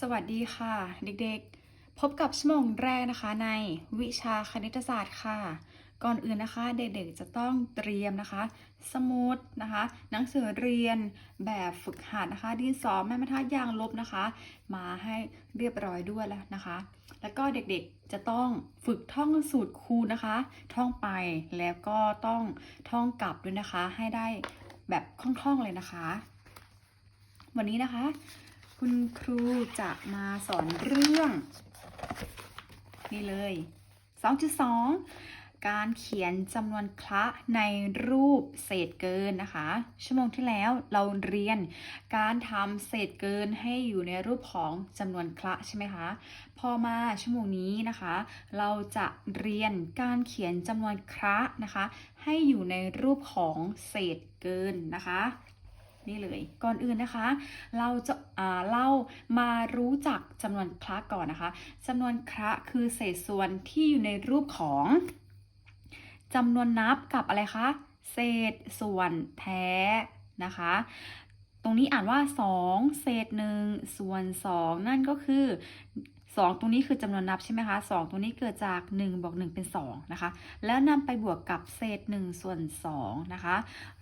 สวัสดีค่ะ เด็กๆ พบกับชั่วโมงแรกนะคะในวิชาคณิตศาสตร์ค่ะ ก่อนอื่นนะคะ เด็กๆจะต้องเตรียมนะคะ สมุดนะคะ หนังสือเรียนแบบฝึกหัดนะคะ ดินสอแม่บรรทัดยางลบนะคะ มาให้เรียบร้อยด้วยแล้วนะคะ แล้วก็เด็กๆจะต้องฝึกท่องสูตรคูณนะคะ ท่องไปแล้วก็ต้องท่องกลับด้วยนะคะ ให้ได้แบบคล่องๆเลยนะคะ วันนี้นะคะ คุณครูจะมาสอนเรื่อง นี่เลย 2.2 การเขียนจำนวนคละในรูปเศษเกินนะคะ ชั่วโมงที่แล้วเราเรียนการทำเศษเกินให้อยู่ในรูปของจำนวนคละใช่ไหมคะ พอมาชั่วโมงนี้นะคะ เราจะเรียนการเขียนจำนวนคละนะคะ ให้อยู่ในรูปของเศษเกินนะคะ นี่เลย ก่อนอื่นนะคะ เราจะาเล่ามารู้จักจำนวนคละก่อนนะคะจำนวนคละคือเศษส่วนที่อยู่ในรูปของจำนวนนับกับอะไรคะ เศษส่วนแท้นะคะ ตรงนี้อ่านว่า 2 เศษ1ส่วน 2 นั่นก็คือ 2 ตรงนี้คือจำนวนนับใช่ไหมคะ2ตรงนี้เกิดจาก 1 บวก 1 เป็น 2 นะคะ แล้วนำไปบวกกับเศษ 1 ส่วน 2 นะคะ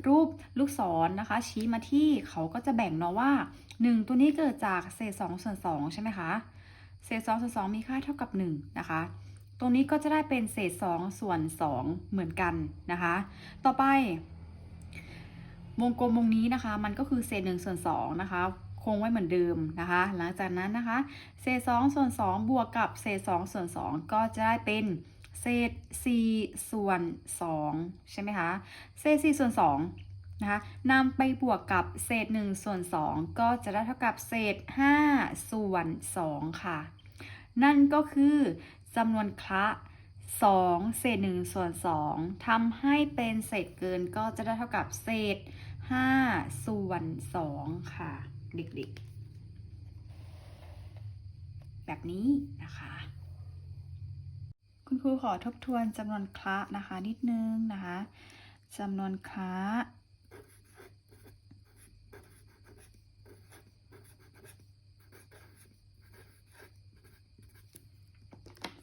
รูปลูกศรนนะคะ ชี้มาที่เขาก็จะแบ่งเนาะว่า 1 ตัวนี้เกิดจากเศษ 2 ส่วน 2 ใช่ไหมคะ เศษ 2 ส่วน 2 มีค่าเท่ากับ 1 นะคะ ตรงนี้ก็จะได้เป็นเศษ 2 ส่วน 2 เหมือนกันนะคะ ต่อไป วงกลมวงนี้นะคะ มันก็คือเศษ 1 ส่วน 2 นะคะ คงไว้เหมือนเดิมนะคะ หลังจากนั้นนะคะ เศษ2ส่วน2บวกกับเศษ2ส่วน2ก็จะได้เป็นเศษ4ส่วน2ใช่ไหมคะ เศษ4ส่วน2นะคะนำไปบวกกับเศษ1ส่วน2ก็จะได้เท่ากับเศษ5ส่วน2ค่ะ นั่นก็คือจำนวนคละ2เศษ1ส่วน2ทำให้เป็นเศษเกินก็จะได้เท่ากับเศษ5ส่วน2ค่ะ เด็กๆ แบบนี้นะคะ คุณครูขอทบทวนจำนวนคละนะคะ นิดนึงนะคะจำนวนคละ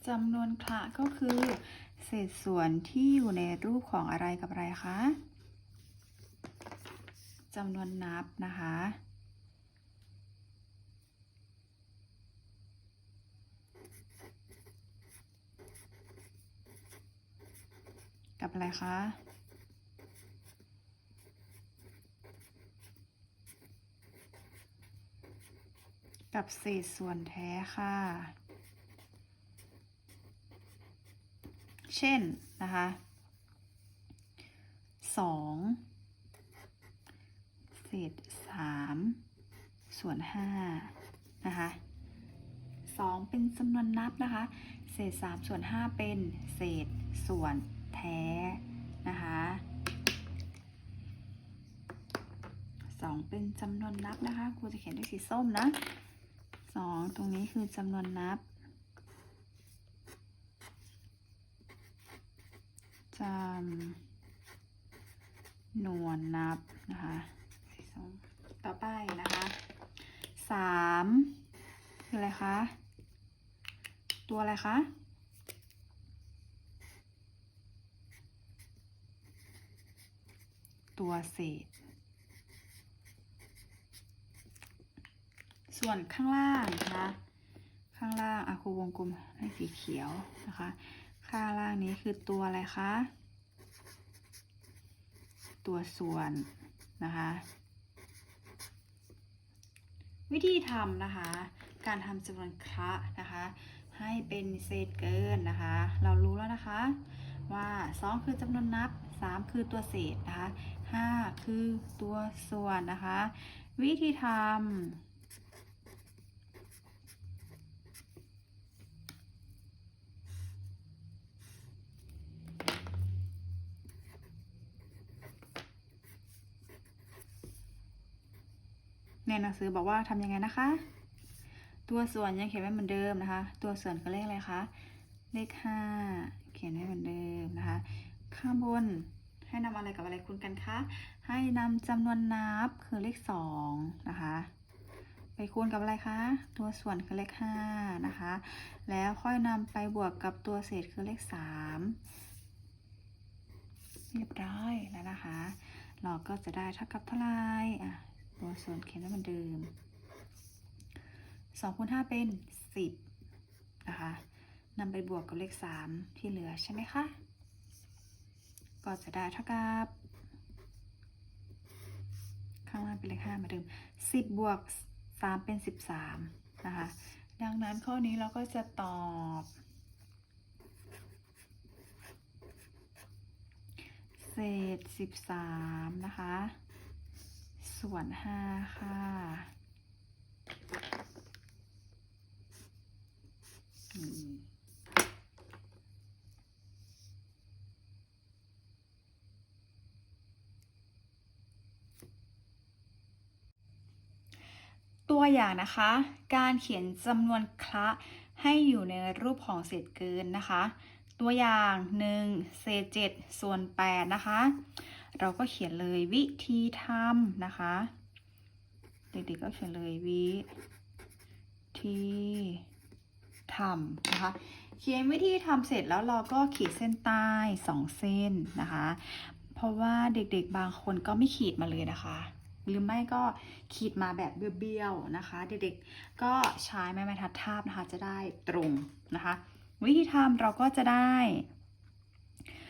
จำนวนคละก็คือ เศษส่วนที่อยู่ในรูปของอะไรกับอะไรคะจำนวนนับนะคะ กับอะไรคะ กับเศษส่วนแท้ค่ะ เช่นนะคะสองเศษสามส่วนห้านะคะสองเป็นจำนวนนับนะคะ เศษสามส่วนห้าเป็นเศษส่วน แท้นะคะสองเป็นจำนวนนับนะคะครูจะเขียนด้วยสีส้มนะสองตรงนี้คือจำนวนนับจำนวนนับนะคะสีส้มต่อไปนะคะสามคืออะไรคะ ตัวอะไรคะ ตัวเศษ ส่วนข้างล่างนะคะข้างล่างอะครูวงกลมให้สีเขียวนะคะ ข้างล่างนี้คือตัวอะไรคะ ตัวส่วนนะคะ วิธีทำนะคะ การทำจำนวนคละนะคะ ให้เป็นเศษเกินนะคะ เรารู้แล้วนะคะว่า 2 คือจำนวนนับ 3 คือตัวเศษนะคะ 5 คือตัวส่วนนะคะ วิธีทำในหนังสือบอกว่าทำยังไงนะคะ ตัวส่วนยังเขียนไว้เหมือนเดิมนะคะ ตัวส่วนคือเลขอะไรคะ เลขห้าเขียนไว้เหมือนเดิมนะคะ ข้างบน ให้นำอะไรกับอะไรคูณกันคะ ให้นำจำนวนนับคือเลขสองนะคะ ไปคูณกับอะไรคะ ตัวส่วนคือเลขห้านะคะ แล้วค่อยนำไปบวกกับตัวเศษคือเลขสามเรียบร้อยแล้วนะคะ เราก็จะได้เท่ากับเท่าไหร่อะตัวส่วนเขียนไว้เหมือนเดิมสองคูณห้าเป็นสิบนะคะนำไปบวกกับเลขสามที่เหลือใช่ไหมคะ ก็จะได้เท่ากับ ข้างล่างเป็นเลขห้าเหมือนเดิมสิบบวกสามเป็นสิบสามนะคะ ดังนั้นข้อนี้เราก็จะตอบเศษสิบสามนะคะ ส่วนห้าค่ะอืม อย่างนะคะ การเขียนจำนวนคละให้อยู่ในรูปของเศษเกินนะคะ ตัวอย่าง 1 เศษ 7 ส่วน 8 นะคะ เราก็เขียนเลยวิธีทำนะคะ เด็กๆก็เขียนเลยวิธีทำนะคะ เขียนวิธีทำเสร็จแล้วเราก็ขีดเส้นใต้ 2 เส้นนะคะ เพราะว่าเด็กๆบางคนก็ไม่ขีดมาเลยนะคะ หรือไม่ก็ขีดมาแบบเบี้ยวๆนะคะ เด็กๆก็ใช้ไม้บรรทัดทาบนะคะจะได้ตรงนะคะ วิธีทำเราก็จะได้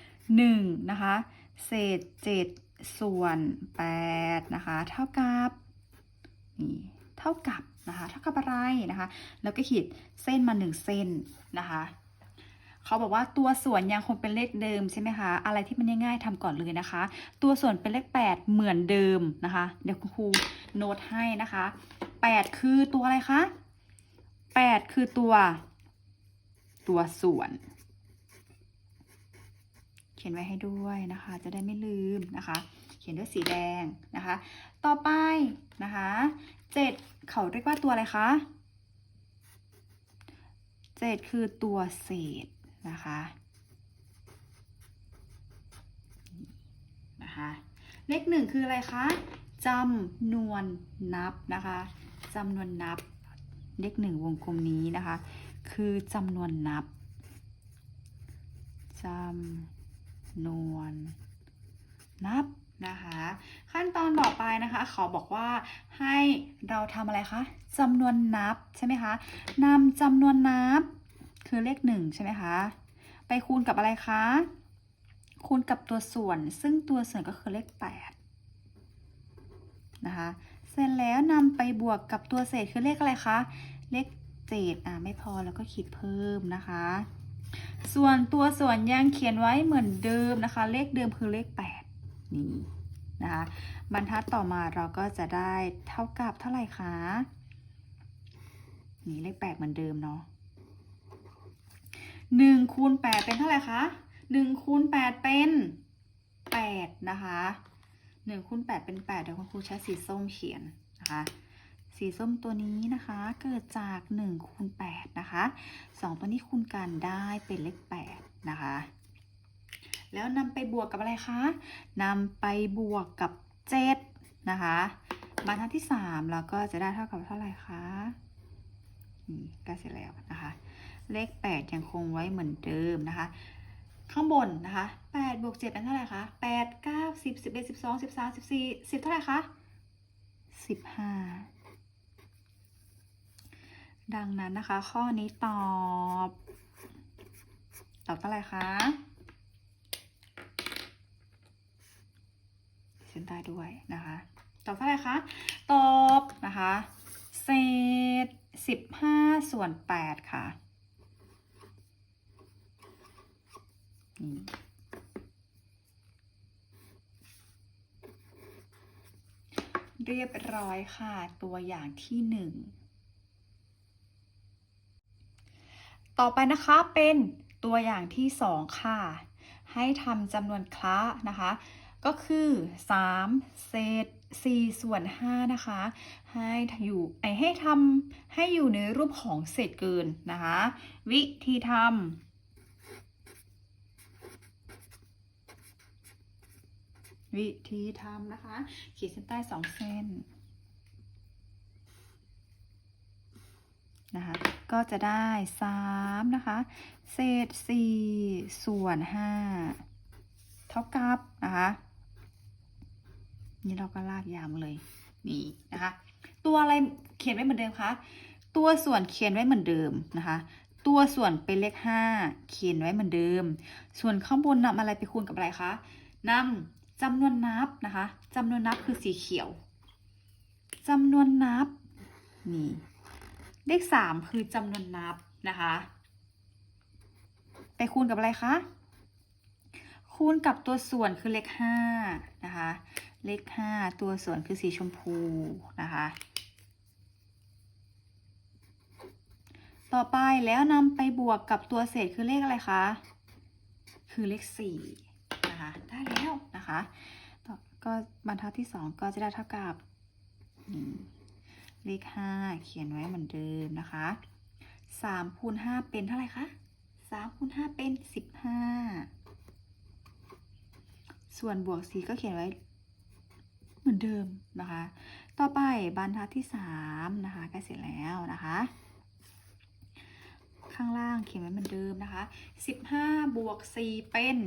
1นะคะเศษ 7 ส่วน8นะคะเท่ากับนี่เท่ากับนะคะเท่ากับอะไรนะคะ แล้วก็ขีดเส้นมา 1 เส้นนะคะ เขาบอกว่าตัวส่วนยังคงเป็นเลขเดิมใช่ไหมคะ อะไรที่มันง่ายๆทำก่อนเลยนะคะ ตัวส่วนเป็นเลข 8 เหมือนเดิมนะคะ เดี๋ยวคุณครูโน้ตให้นะคะ 8 คือตัวอะไรคะ 8 คือตัว ตัวส่วน เขียนไว้ให้ด้วยนะคะ จะได้ไม่ลืมนะคะ เขียนด้วยสีแดงนะคะ ต่อไปนะคะ7เขาเรียกว่าตัวอะไรคะ7คือตัวเศษ นะคะนะคะเลขหนึ่งคืออะไรคะจำนวนนับนะคะจำนวนนับเลขหนึ่งวงกลมนี้นะคะ คือจำนวนนับจำนวนนับนะคะ ขั้นตอนต่อไปนะคะเขาบอกว่าให้เราทำอะไรคะจำนวนนับใช่ไหมคะนำจำนวนนับ คือเลขหนึ่งใช่ไหมคะ ไปคูณกับอะไรคะ คูณกับตัวส่วน ซึ่งตัวส่วนก็คือเลขแปดนะคะ เสร็จแล้วนำไปบวกกับตัวเศษคือเลขอะไรคะ เลขเจ็ดอะไม่พอแล้วก็ขีดเพิ่มนะคะ ส่วนตัวส่วนยังเขียนไว้เหมือนเดิมนะคะ เลขเดิมคือเลขแปดนี่นะคะบรรทัดต่อมาเราก็จะได้เท่ากับเท่าไหร่คะ นี่เลขแปดเหมือนเดิมเนาะ หนึ่งคูณแปดเป็นเท่าไหร่คะหนึ่งคูณแปดเป็นแปดนะคะหนึ่งคูณแปดเป็นแปดเดี๋ยวคุณครูใช้สีส้มเขียนนะคะสีส้มตัวนี้นะคะ เกิดจากหนึ่งคูณแปดนะคะสองตัวนี้คูณกันได้เป็นเลขแปดนะคะ แล้วนำไปบวกกับอะไรคะนำไปบวกกับเจ็ดนะคะบรรทัดที่สามเราก็จะได้เท่ากับเท่าไหร่คะนี่ก็เสร็จแล้วนะคะ เลข 8 ยังคงไว้เหมือนเดิมนะคะ ข้างบนนะคะ8บวก7เป็นเท่าไหร่คะ8 9 10 11 12 13 14 10 เท่าไหร่คะ15 ดังนั้นนะคะ ข้อนี้ตอบ ตอบเท่าไหร่คะเส้นใต้ด้วยนะคะ ตอบเท่าไหร่คะ ตอบนะคะ เศษ 15 ส่วน 8 ค่ะ เรียบร้อยค่ะ ตัวอย่างที่หนึ่ง ต่อไปนะคะเป็นตัวอย่างที่สองค่ะ ให้ทำจำนวนคละนะคะ ก็คือ 3 เศษ4ส่วน5นะคะ ให้อยู่ไอให้ทำให้อยู่ในรูปของเศษเกินนะคะ วิธีทำ วิธีทำนะคะ ขีดเส้นใต้สองเส้นนะคะก็จะได้3นะคะ เศษ4ส่วน5เท่ากับนะคะ นี่เราก็ลากยาวมเลยนี่นะคะ ตัวอะไรเขียนไว้เหมือนเดิมคะตัวส่วนเขียนไว้เหมือนเดิมนะคะ ตัวส่วนเป็นเลข5เขียนไว้เหมือนเดิม ส่วนข้างบนนำอะไรไปคูณกับอะไรคะนำ จำนวนนับนะคะจำนวนนับคือสีเขียวจำนวนนับนี่เลข3คือจำนวนนับนะคะไปคูณกับอะไรคะคูณกับตัวส่วนคือเลข5นะคะเลข5ตัวส่วนคือสีชมพูนะคะต่อไปแล้วนำไปบวกกับตัวเศษคือเลขอะไรคะ คือเลข4 นะคะ ได้แล้วนะคะต่อก็บรรทัดที่2ก็จะได้เท่ากับเลข5เขียนไว้เหมือนเดิมนะคะ3คูณ5เป็นเท่าไหร่คะ3คูณ5เป็น15ส่วนบวก4ก็เขียนไว้เหมือนเดิมนะคะ ต่อไปบรรทัดที่3นะคะใกล้เสร็จแล้วนะคะ ข้างล่างเขียนไว้เหมือนเดิมนะคะ15บวก4เป็น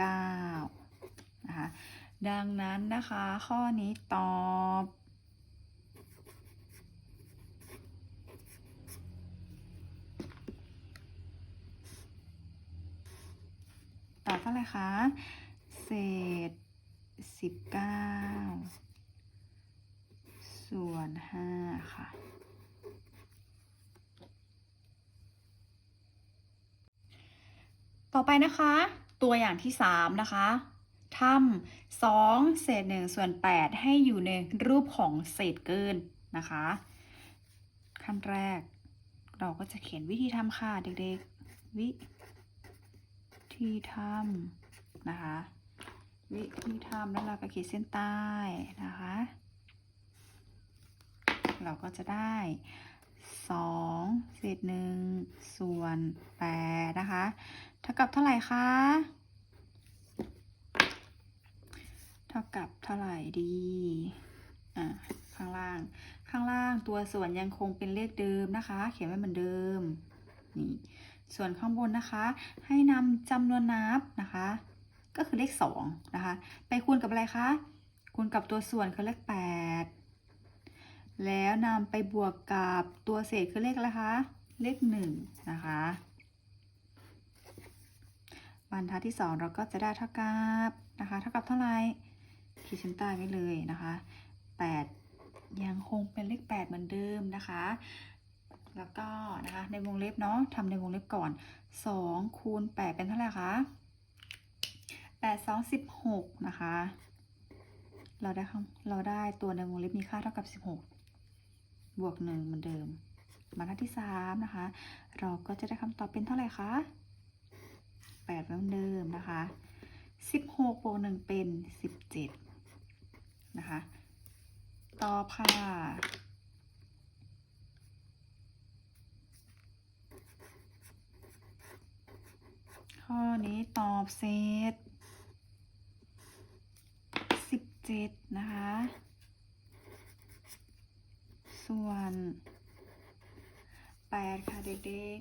9นะคะดังนั้นนะคะข้อนี้ตอบตอบเท่าไหร่คะ เศษ 19 ส่วน 5 ค่ะ ต่อไปนะคะ ตัวอย่างที่ 3 นะคะทำ2เศษ1ส่วน 8 ให้อยู่ในรูปของเศษเกินนะคะ ขั้นแรก เราก็จะเขียนวิธีทำค่ะเด็กๆ วิธีทำนะคะ วิธีทำแล้วเราก็ขีดเส้นใต้นะคะ เราก็จะได้2เศษ1ส่วน8นะคะ ท่ากับเท่าไหร่คะ เท่ากับเท่าไหร่ดี อะข้างล่าง ข้างล่างตัวส่วนยังคงเป็นเลขเดิมนะคะ เขียนไว้เหมือนเดิม นี่ ส่วนข้างบนนะคะ ให้นำจำนวนนับนะคะ ก็คือเลข2นะคะ ไปคูณกับอะไรคะ คูณกับตัวส่วนคือเลข8แล้วนำไปบวกกับตัวเศษคือเลขอะไรคะ เลข1นะคะ บรรทัดที่ 2 เราก็จะได้เท่ากับนะคะเท่ากับเท่าไหร่ขีดเส้นใต้ไว้เลยนะคะ 8 ยังคงเป็นเลข 8 เหมือนเดิมนะคะ แล้วก็นะคะในวงเล็บเนาะทำในวงเล็บก่อน 2 คูณ 8 เป็นเท่าไหร่คะ8 2 16 นะคะ เราได้เราได้ตัวในวงเล็บมีค่าเท่ากับ 16 บวก 1 เหมือนเดิมบรรทัดที่ 3 นะคะ เราก็จะได้คำตอบเป็นเท่าไหร่คะ แปดเท่าเดิมนะคะสิบหกบวกหนึ่งเป็นสิบเจ็ดนะคะต่อผ่าข้อนี้ตอบเซตสิบเจ็ดนะคะ ส่วนแปดค่ะเด็ก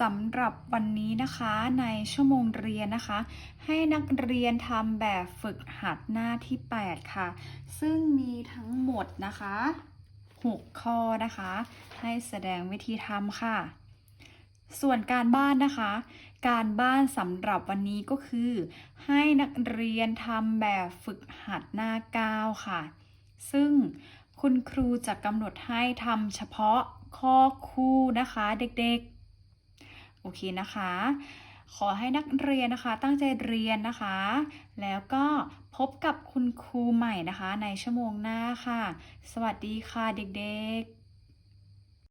สำหรับวันนี้นะคะในชั่วโมงเรียนนะคะ ให้นักเรียนทำแบบฝึกหัดหน้าที่ 8 ค่ะ ซึ่งมีทั้งหมดนะคะ 6 ข้อนะคะ ให้แสดงวิธีทำค่ะ ส่วนการบ้านนะคะ การบ้านสำหรับวันนี้ก็คือ ให้นักเรียนทำแบบฝึกหัดหน้า 9 ค่ะ ซึ่งคุณครูจะกำหนดให้ทำเฉพาะข้อคู่นะคะเด็กๆ โอเคนะคะ ขอให้นักเรียนนะคะ ตั้งใจเรียนนะคะ แล้วก็พบกับคุณครูใหม่นะคะ ในชั่วโมงหน้าค่ะ สวัสดีค่ะเด็กๆ